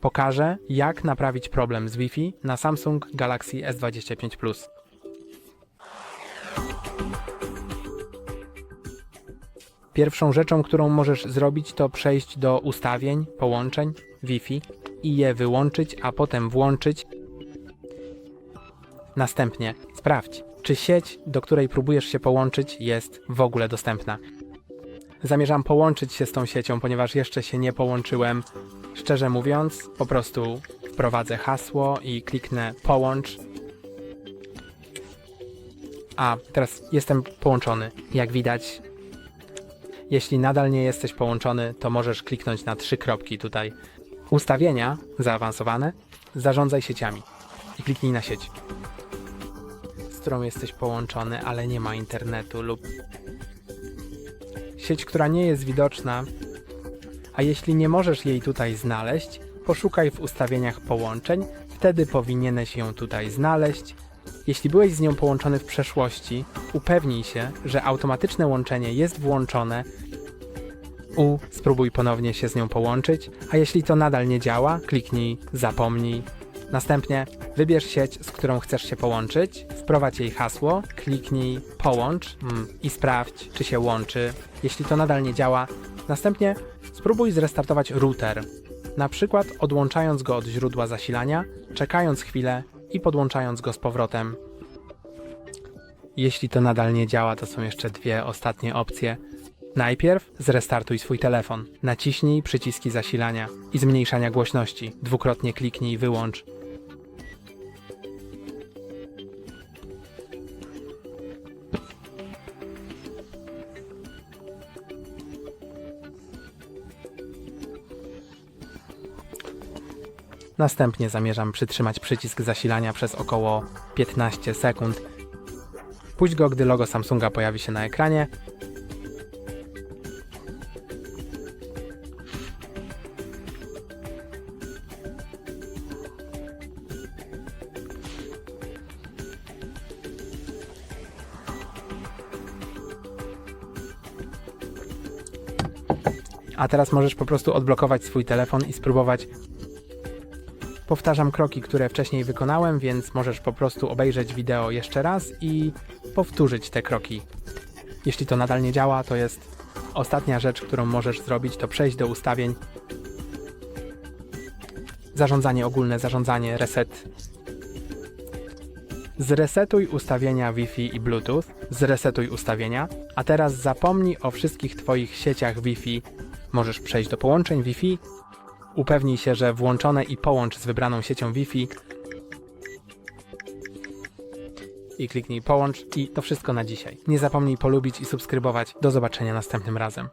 Pokażę, jak naprawić problem z Wi-Fi na Samsung Galaxy S25 Plus. Pierwszą rzeczą, którą możesz zrobić, to przejść do ustawień połączeń Wi-Fi i je wyłączyć, a potem włączyć. Następnie sprawdź, czy sieć, do której próbujesz się połączyć, jest w ogóle dostępna. Zamierzam połączyć się z tą siecią, ponieważ jeszcze się nie połączyłem. Szczerze mówiąc, po prostu wprowadzę hasło i kliknę połącz. A, teraz jestem połączony. Jak widać, jeśli nadal nie jesteś połączony, to możesz kliknąć na trzy kropki tutaj. Ustawienia zaawansowane, zarządzaj sieciami i kliknij na sieć, z którą jesteś połączony, ale nie ma internetu lub sieć, która nie jest widoczna, a jeśli nie możesz jej tutaj znaleźć, poszukaj w ustawieniach połączeń, wtedy powinieneś ją tutaj znaleźć. Jeśli byłeś z nią połączony w przeszłości, upewnij się, że automatyczne łączenie jest włączone. U, spróbuj ponownie się z nią połączyć, a jeśli to nadal nie działa, kliknij zapomnij. Następnie wybierz sieć, z którą chcesz się połączyć, wprowadź jej hasło, kliknij połącz mm, i sprawdź, czy się łączy. Jeśli to nadal nie działa, następnie spróbuj zrestartować router, na przykład odłączając go od źródła zasilania, czekając chwilę i podłączając go z powrotem. Jeśli to nadal nie działa, to są jeszcze dwie ostatnie opcje. Najpierw zrestartuj swój telefon. Naciśnij przyciski zasilania i zmniejszania głośności. Dwukrotnie kliknij wyłącz. Następnie zamierzam przytrzymać przycisk zasilania przez około 15 sekund. Puść go, gdy logo Samsunga pojawi się na ekranie. A teraz możesz po prostu odblokować swój telefon i spróbować Powtarzam kroki, które wcześniej wykonałem, więc możesz po prostu obejrzeć wideo jeszcze raz i powtórzyć te kroki. Jeśli to nadal nie działa, to jest ostatnia rzecz, którą możesz zrobić, to przejść do ustawień. Zarządzanie ogólne, zarządzanie, reset. Zresetuj ustawienia Wi-Fi i Bluetooth, zresetuj ustawienia, a teraz zapomnij o wszystkich Twoich sieciach Wi-Fi. Możesz przejść do połączeń Wi-Fi, Upewnij się, że włączone i połącz z wybraną siecią Wi-Fi. I kliknij połącz i to wszystko na dzisiaj. Nie zapomnij polubić i subskrybować. Do zobaczenia następnym razem.